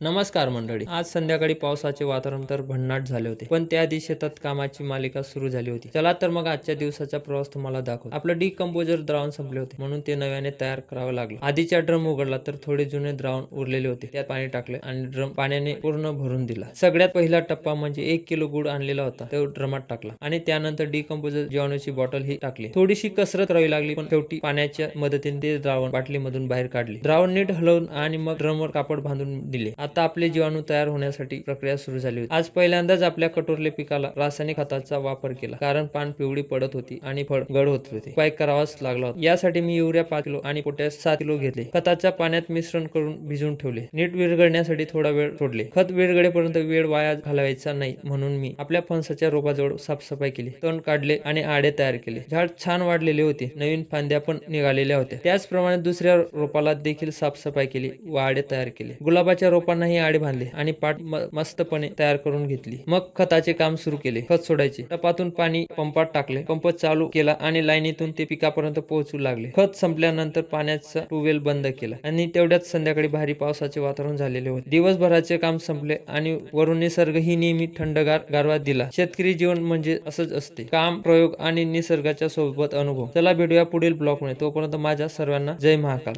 नमस्कार मंडळी. आज संध्याकाळी पावसाचे वातावरण तर भन्नाट झाले होते पण त्या दिवशी शेतात कामाची मालिका सुरू झाली होती. चला तर मग आजच्या दिवसाचा प्रवास तुम्हाला दाखव आपलं डिकम्पोजर द्रावण संपले होते म्हणून ते नव्याने तयार करावं लागलं. आधीच्या ड्रम उघडला तर थोडे जुने द्रावण उरलेले होते. त्यात पाणी टाकले आणि ड्रम पाण्याने पूर्ण भरून दिला. सगळ्यात पहिला टप्पा म्हणजे एक किलो गुड आणलेला होता तो ड्रमात टाकला आणि त्यानंतर डिकम्पोजर जीवाणूची बॉटल ही टाकली. थोडीशी कसरत करावी लागली पण शेवटी पाण्याच्या मदतीने ते द्रावण बाटलीमधून बाहेर काढले. द्रावण नीट हलवून आणि मग ड्रमवर कापड बांधून दिले. आता आपले जीवाणू तयार होण्यासाठी प्रक्रिया सुरू झाली होती. आज पहिल्यांदाच आपल्या कटोरले पिकाला रासायनिक खताचा वापर केला कारण पान पिवळी पडत होती आणि फळ गड होत होते. उपाय करावाच लागला होता. यासाठी मी युरिया पाच किलो आणि पोटॅश सात किलो घेतले. खताच्या पाण्यात मिश्रण करून भिजवून ठेवले. नीट विरघळण्यासाठी थोडा वेळ सोडले. खत विरघळेपर्यंत वेळ वाया घालवायचा नाही म्हणून मी आपल्या फणसाच्या रोपाजवळ साफसफाई केली. तण काढले आणि आडे तयार केले. झाड छान वाढलेले होते. नवीन फांद्या पण निघालेल्या होत्या. त्याचप्रमाणे दुसऱ्या रोपाला देखील साफसफाई केली व आडे तयार केले. गुलाबाच्या रोपांनाही आडे बांधले आणि पाट मस्तपणे तयार करून घेतली. मग खताचे काम सुरू केले. खत सोडायचे. टपातून पाणी पंपात टाकले. पंप चालू केला आणि लाईनीतून ते पिकापर्यंत पोहोचू लागले. खत संपल्यानंतर पाण्याचा ट्यूबवेल बंद केला आणि तेवढ्याच संध्याकाळी भारी पावसाचे वातावरण झालेले होते. दिवसभराचे काम संपले आणि वरून निसर्ग ही नेहमी थंडगार गारवा दिला. शेतकरी जीवन म्हणजे असंच असते. काम प्रयोग आणि निसर्गाच्या सोबत अनुभव. चला भेटूया पुढील ब्लॉगमध्ये तोपर्यंत माझ्या सर्वांना जय महाकाल.